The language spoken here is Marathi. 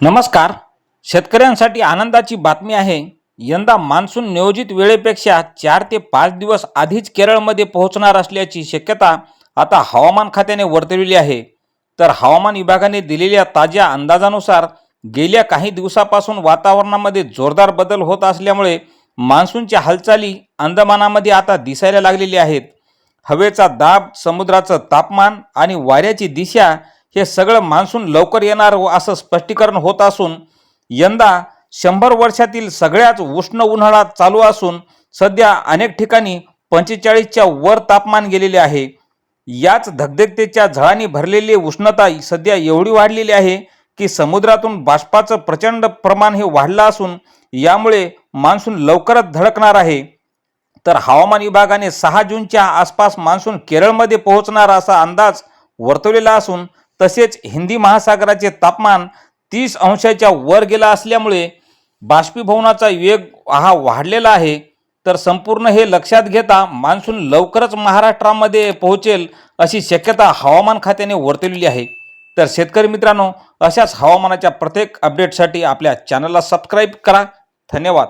नमस्कार. शेतकऱ्यांसाठी आनंदाची बातमी आहे. यंदा मान्सून नियोजित वेळेपेक्षा चार ते पाच दिवस आधीच केरळमध्ये पोहोचणार असल्याची शक्यता आता हवामान खात्याने वर्तविली आहे. तर हवामान विभागाने दिलेल्या ताज्या अंदाजानुसार गेल्या काही दिवसापासून वातावरणामध्ये जोरदार बदल होत असल्यामुळे मान्सूनच्या हालचाली अंदमानामध्ये आता दिसायला लागलेली आहेत. हवेचा दाब समुद्राचं तापमान आणि वाऱ्याची दिशा हे सगळं मान्सून लवकर येणार व असं स्पष्टीकरण होत असून यंदा शंभर वर्षातील सगळ्याच उष्ण उन्हाळा चालू असून सध्या अनेक ठिकाणी पंचेचाळीसच्या वर तापमान गेलेले आहे. याच धगधगतेच्या झळांनी भरलेली उष्णता सध्या एवढी वाढलेली आहे की समुद्रातून बाष्पाचं प्रचंड प्रमाण हे वाढलं असून यामुळे मान्सून लवकरच धडकणार आहे. तर हवामान विभागाने सहा जूनच्या आसपास मान्सून केरळमध्ये पोहोचणार असा अंदाज वर्तवलेला असून तसेच हिंदी महासागराचे तापमान तीस अंशाच्या वर गेला असल्यामुळे बाष्पीभवनाचा वेग हा वाढलेला आहे. तर संपूर्ण हे लक्षात घेता मान्सून लवकरच महाराष्ट्रामध्ये पोहोचेल अशी शक्यता हवामान खात्याने वर्तवलेली आहे. तर शेतकरी मित्रांनो अशाच हवामानाच्या प्रत्येक अपडेटसाठी आपल्या चॅनलला सबस्क्राईब करा. धन्यवाद.